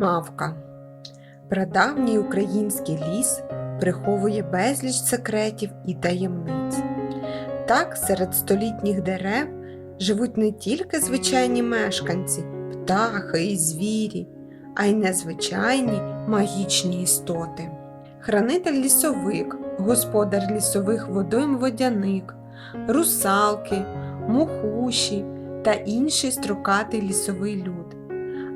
Мавка. Прадавній український ліс приховує безліч секретів і таємниць. Так, серед столітніх дерев живуть не тільки звичайні мешканці, птахи і звірі, а й незвичайні магічні істоти. Хранитель лісовик, господар лісових водойм водяник, русалки, мухуші та інший строкатий лісовий люд.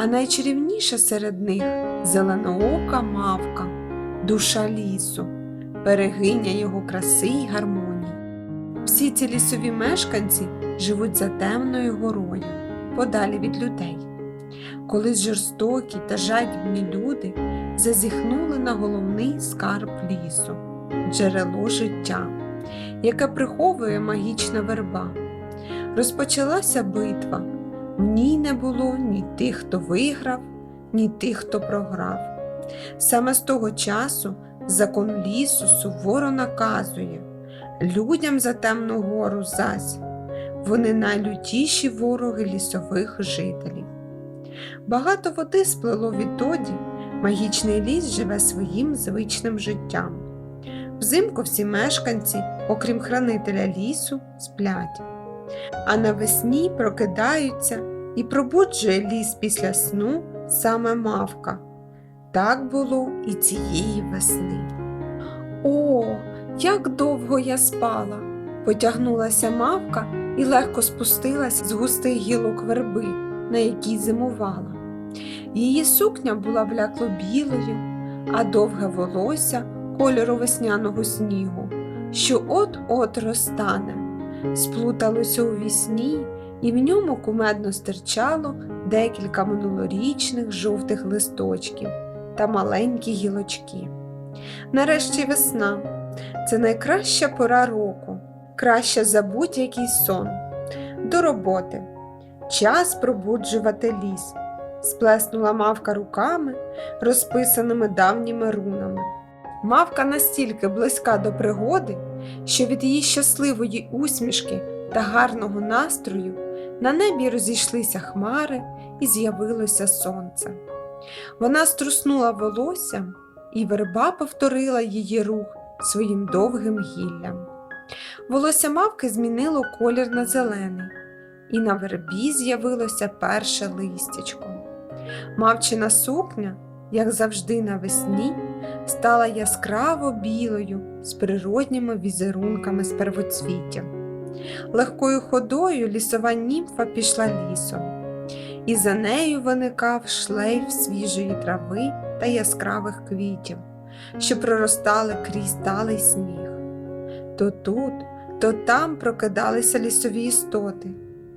А найчарівніша серед них зеленоока мавка, душа лісу, берегиня його краси й гармонії. Всі ці лісові мешканці живуть за темною горою, подалі від людей. Колись жорстокі та жадібні люди зазіхнули на головний скарб лісу джерело життя, яке приховує магічна верба. Розпочалася битва. В ній не було ні тих, хто виграв, ні тих, хто програв. Саме з того часу закон лісу суворо наказує людям за темну гору зась, вони найлютіші вороги лісових жителів. Багато води сплило відтоді, магічний ліс живе своїм звичним життям. Взимку всі мешканці, окрім хранителя лісу, сплять а навесні прокидаються і пробуджує ліс після сну саме мавка. Так було і цієї весни. О, як довго я спала! Потягнулася мавка і легко спустилась з густих гілок верби, на якій зимувала. Її сукня була блякло білою, а довге волосся кольору весняного снігу, що от-от розтане сплуталося у вісні, і в ньому кумедно стирчало декілька минулорічних жовтих листочків та маленькі гілочки. Нарешті весна це найкраща пора року, краща за будь-який сон. До роботи. Час пробуджувати ліс. Сплеснула мавка руками, розписаними давніми рунами. Мавка настільки близька до пригоди, що від її щасливої усмішки та гарного настрою на небі розійшлися хмари і з'явилося сонце. Вона струснула волоссям, і верба повторила її рух своїм довгим гіллям. Волосся мавки змінило колір на зелений, і на вербі з'явилося перше листячко. Мавчина сукня, як завжди навесні, стала яскраво білою з природніми візерунками з первоцвіття. Легкою ходою лісова німфа пішла лісом, і за нею виникав шлейф свіжої трави та яскравих квітів, що проростали крізь талий сніг. То тут, то там прокидалися лісові істоти,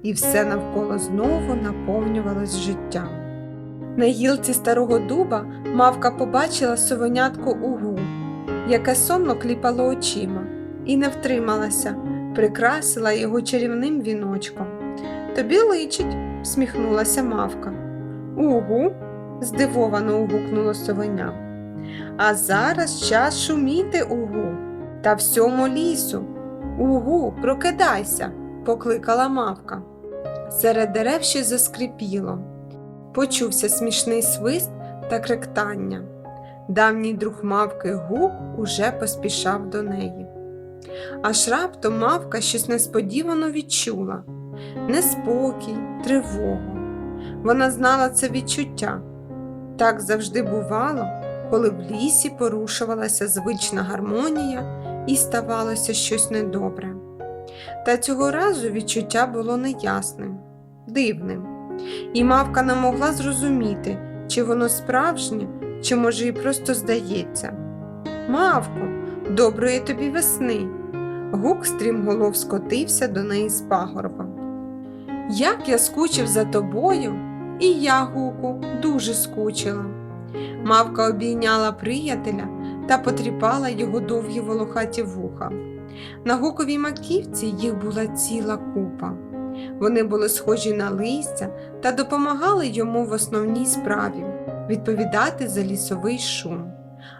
і все навколо знову наповнювалось життям. На гілці старого дуба мавка побачила совенятко угу, яке сонно кліпало очима, і не втрималася, прикрасила його чарівним віночком. Тобі личить, всміхнулася мавка. Угу, здивовано угукнуло совеня. А зараз час шуміти угу, та всьому лісу. Угу, прокидайся, покликала мавка. Серед дерев ще заскрипіло. Почувся смішний свист та кректання. Давній друг мавки гук уже поспішав до неї. Аж раптом мавка щось несподівано відчула неспокій, тривогу. Вона знала це відчуття. Так завжди бувало, коли в лісі порушувалася звична гармонія і ставалося щось недобре. Та цього разу відчуття було неясним, дивним і мавка не могла зрозуміти, чи воно справжнє, чи, може, і просто здається. Мавко, доброї тобі весни. Гук стрімголов скотився до неї з пагорба. Як я скучив за тобою, і я, Гуку, дуже скучила. Мавка обійняла приятеля та потріпала його довгі волохаті вуха. На гуковій маківці їх була ціла купа. Вони були схожі на листя та допомагали йому в основній справі відповідати за лісовий шум.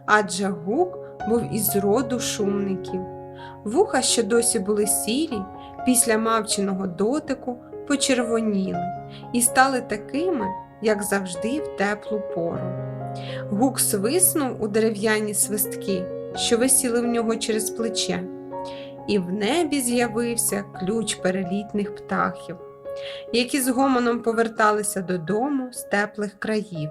Адже гук був із роду шумників. Вуха, що досі були сірі, після мавчиного дотику почервоніли і стали такими, як завжди, в теплу пору. Гук свиснув у дерев'яні свистки, що висіли в нього через плече, і в небі з'явився ключ перелітних птахів, які з гомоном поверталися додому з теплих країв.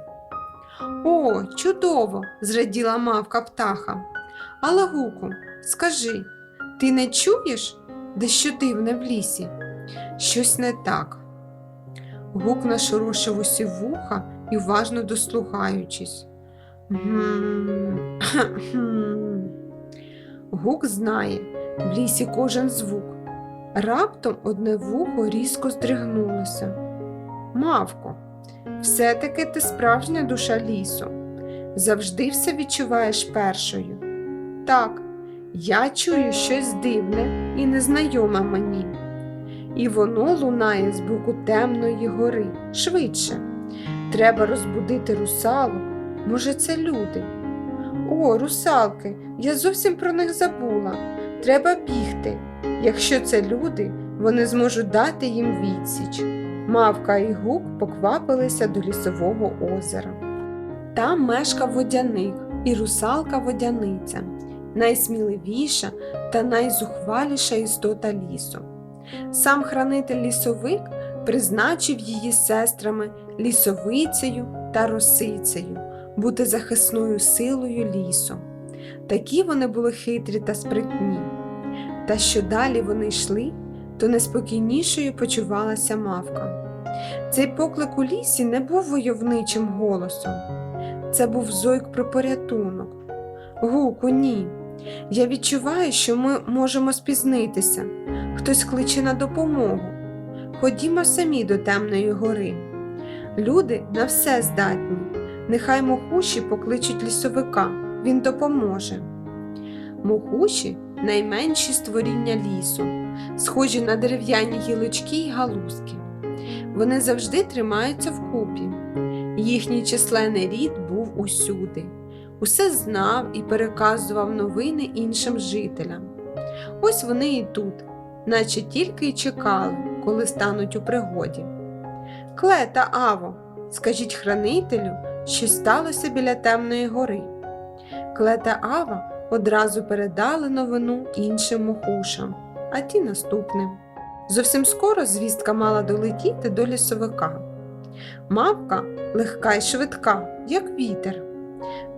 О, чудово! зраділа мавка птаха. Але гуку, скажи, ти не чуєш, дещо дивне в лісі? Щось не так. Гук нашорошив усі вуха і уважно дослухаючись. Гук знає, в лісі кожен звук. Раптом одне вухо різко здригнулося. Мавко, все-таки ти справжня душа лісу. Завжди все відчуваєш першою. Так, я чую щось дивне і незнайоме мені. І воно лунає з боку темної гори швидше. Треба розбудити русалок. Може, це люди. О, русалки, я зовсім про них забула. Треба бігти. Якщо це люди, вони зможуть дати їм відсіч. Мавка і гук поквапилися до лісового озера. Там мешкав водяник і русалка водяниця, найсміливіша та найзухваліша істота лісу. Сам хранитель лісовик призначив її сестрами лісовицею та росицею бути захисною силою лісу. Такі вони були хитрі та спритні. Та що далі вони йшли, то неспокійнішою почувалася мавка. Цей поклик у лісі не був войовничим голосом, це був зойк про порятунок. Гуку, ні. Я відчуваю, що ми можемо спізнитися. Хтось кличе на допомогу. Ходімо самі до темної гори. Люди на все здатні. Нехай мохуші покличуть лісовика, він допоможе. Мохуші найменші створіння лісу, схожі на дерев'яні гілочки й галузки. Вони завжди тримаються вкупі. Їхній численний рід був усюди, усе знав і переказував новини іншим жителям. Ось вони і тут, наче тільки й чекали, коли стануть у пригоді. Клета, Аво, скажіть хранителю, що сталося біля темної гори. Клета Ава одразу передали новину іншим мухушам, а ті наступним. Зовсім скоро звістка мала долетіти до лісовика. Мавка легка й швидка, як вітер.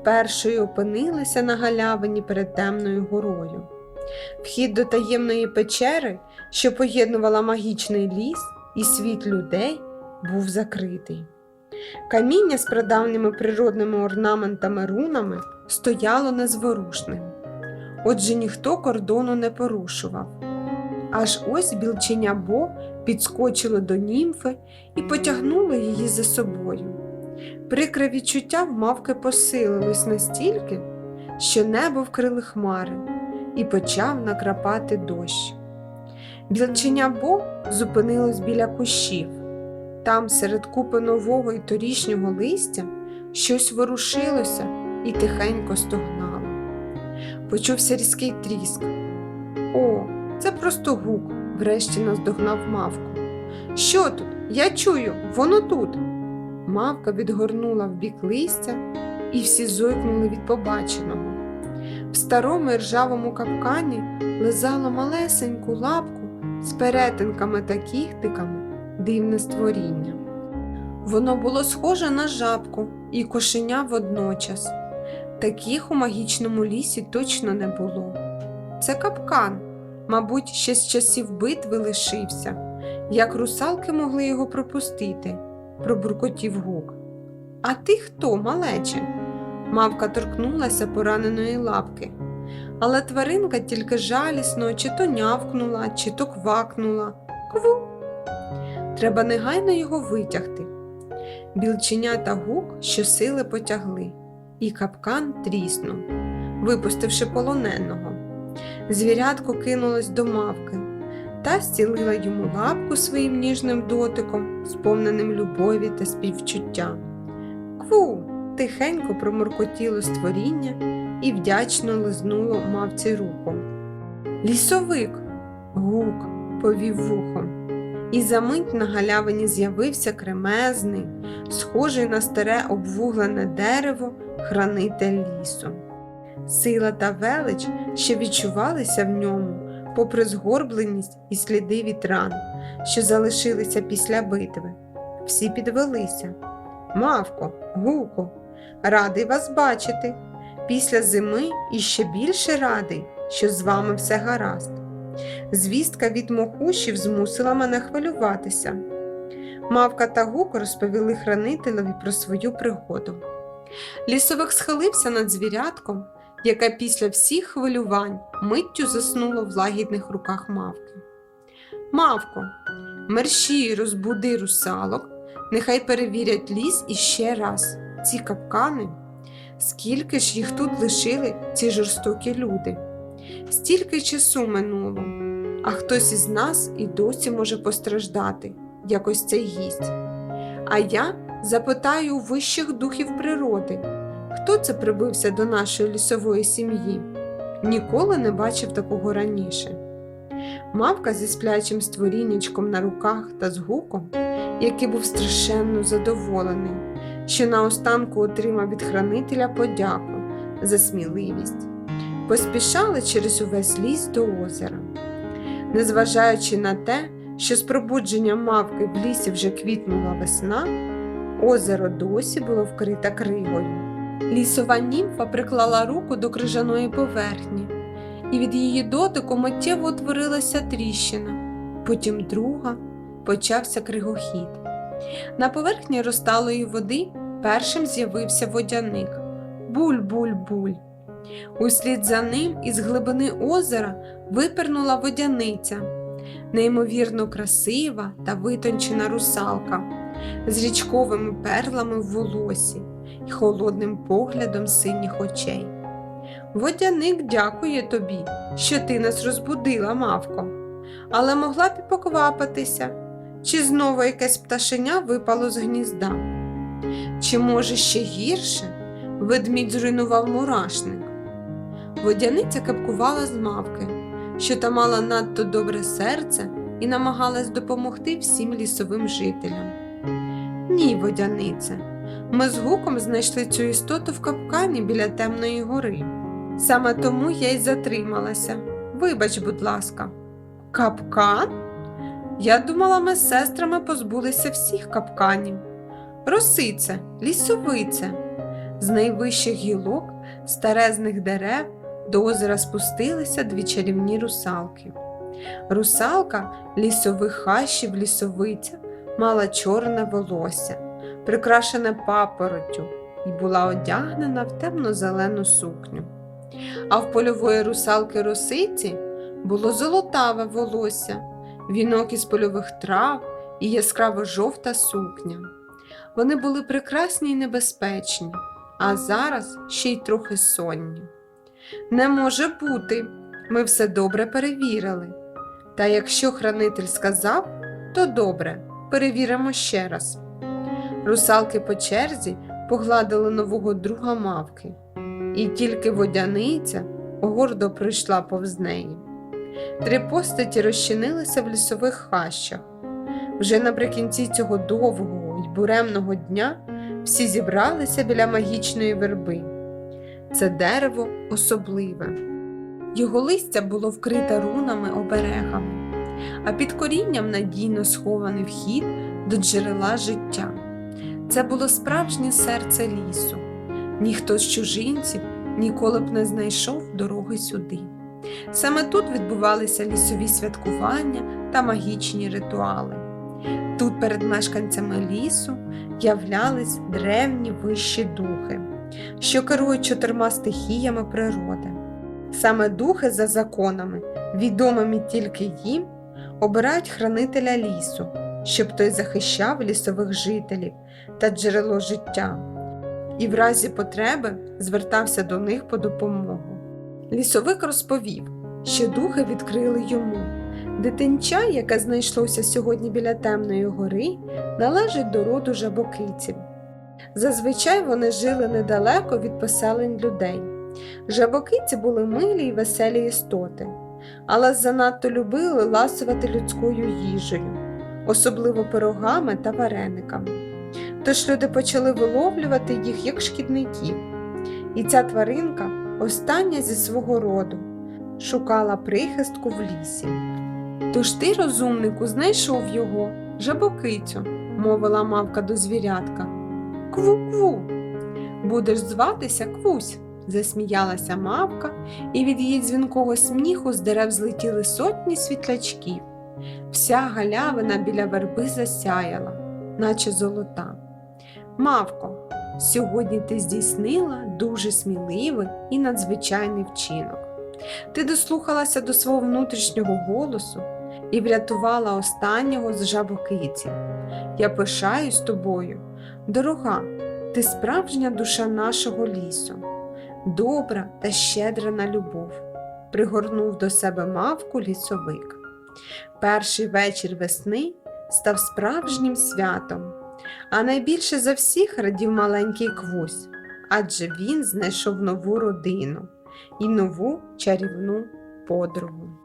Першою опинилася на галявині перед темною горою. Вхід до таємної печери, що поєднувала магічний ліс і світ людей, був закритий. Каміння з прадавніми природними орнаментами рунами стояло незворушним. Отже ніхто кордону не порушував. Аж ось білченя Бо підскочило до німфи і потягнуло її за собою. Прикре відчуття в мавки посилилось настільки, що небо вкрили хмари і почав накрапати дощ. Білченя Бо зупинилось біля кущів. Там, серед купи нового і торішнього листя, щось ворушилося і тихенько стогнало. Почувся різкий тріск. О, це просто гук, врешті наздогнав мавку. Що тут? Я чую, воно тут. Мавка відгорнула в бік листя, і всі зойкнули від побаченого. В старому ржавому капкані лизало малесеньку лапку з перетинками та кіхтиками дивне створіння. Воно було схоже на жабку і кошеня водночас. Таких у магічному лісі точно не було. Це капкан, мабуть, ще з часів битви лишився, як русалки могли його пропустити, пробуркотів гук. А ти хто, малече? Мавка торкнулася пораненої лапки, але тваринка тільки жалісно чи то нявкнула, чи то квакнула. Кву. Треба негайно його витягти. Білченя та гук щосили потягли, і капкан тріснув, випустивши полоненого. Звірятко кинулось до мавки та стілила йому лапку своїм ніжним дотиком, сповненим любові та співчуття. Кву! тихенько проморкотіло створіння і вдячно лизнуло мавці руку. Лісовик. гук повів вухом. І за мить на галявині з'явився кремезний, схожий на старе обвуглене дерево, хранитель лісу. Сила та велич, що відчувалися в ньому, попри згорбленість і сліди від ран, що залишилися після битви. Всі підвелися. Мавко, гуко, радий вас бачити. Після зими іще більше радий, що з вами все гаразд. Звістка від мохушів змусила мене хвилюватися. Мавка та гук розповіли хранителеві про свою пригоду. Лісовик схилився над звірятком, яке після всіх хвилювань миттю заснуло в лагідних руках мавки. Мавко, мерщій розбуди русалок, нехай перевірять ліс іще раз. Ці капкани, скільки ж їх тут лишили ці жорстокі люди. Стільки часу минуло, а хтось із нас і досі може постраждати, як ось цей гість. А я запитаю у вищих духів природи, хто це прибився до нашої лісової сім'ї? Ніколи не бачив такого раніше. Мавка зі сплячим створіннячком на руках та з гуком, який був страшенно задоволений, що наостанку отримав від хранителя подяку за сміливість поспішали через увесь ліс до озера. Незважаючи на те, що з пробудженням мавки в лісі вже квітнула весна, озеро досі було вкрите кригою. Лісова німфа приклала руку до крижаної поверхні, і від її дотику миттєво утворилася тріщина, потім друга почався кригохід. На поверхні розталої води першим з'явився водяник. Буль-буль-буль. Услід за ним із глибини озера випернула водяниця, неймовірно красива та витончена русалка з річковими перлами в волосі і холодним поглядом синіх очей. Водяник дякує тобі, що ти нас розбудила, мавко, але могла б і поквапитися, чи знову якесь пташеня випало з гнізда. Чи, може, ще гірше, ведмідь зруйнував мурашник. Водяниця капкувала з мавки, що та мала надто добре серце і намагалась допомогти всім лісовим жителям. Ні, водянице, ми з гуком знайшли цю істоту в капкані біля темної гори. Саме тому я й затрималася. Вибач, будь ласка, капкан? Я думала, ми з сестрами позбулися всіх капканів. Росице, лісовице, з найвищих гілок старезних дерев до озера спустилися дві чарівні русалки. Русалка лісових хащів лісовиця мала чорне волосся, прикрашене папороттю, і була одягнена в темно-зелену сукню. А в польової русалки росиці було золотаве волосся, вінок із польових трав і яскраво жовта сукня. Вони були прекрасні й небезпечні, а зараз ще й трохи сонні. Не може бути, ми все добре перевірили. Та якщо хранитель сказав, то добре, перевіримо ще раз. Русалки по черзі погладили нового друга мавки, і тільки водяниця гордо прийшла повз неї. Три постаті розчинилися в лісових хащах. Вже наприкінці цього довгого й буремного дня всі зібралися біля магічної верби. Це дерево особливе. Його листя було вкрите рунами оберегами, а під корінням надійно схований вхід до джерела життя. Це було справжнє серце лісу. Ніхто з чужинців ніколи б не знайшов дороги сюди. Саме тут відбувалися лісові святкування та магічні ритуали. Тут перед мешканцями лісу являлись древні вищі духи що керують чотирма стихіями природи. Саме духи за законами, відомими тільки їм, обирають хранителя лісу, щоб той захищав лісових жителів та джерело життя, і в разі потреби звертався до них по допомогу. Лісовик розповів, що духи відкрили йому. Дитинча, яке знайшлося сьогодні біля темної гори, належить до роду жабокиців. Зазвичай вони жили недалеко від поселень людей. Жабокиці були милі й веселі істоти, але занадто любили ласувати людською їжею. особливо пирогами та варениками. Тож люди почали виловлювати їх як шкідників. І ця тваринка, остання зі свого роду, шукала прихистку в лісі. Тож ти, розумнику, знайшов його, жабокицю, мовила мавка до звірятка. Кву-кву. Будеш зватися Квусь, засміялася мавка, і від її дзвінкого сміху з дерев злетіли сотні світлячків. Вся галявина біля верби засяяла, наче золота. Мавко, сьогодні ти здійснила дуже сміливий і надзвичайний вчинок. Ти дослухалася до свого внутрішнього голосу і врятувала останнього з жабокиці. Я пишаюсь тобою, дорога, ти справжня душа нашого лісу, добра та щедра на любов, пригорнув до себе мавку лісовик. Перший вечір весни став справжнім святом, а найбільше за всіх радів маленький квусь, адже він знайшов нову родину і нову чарівну подругу.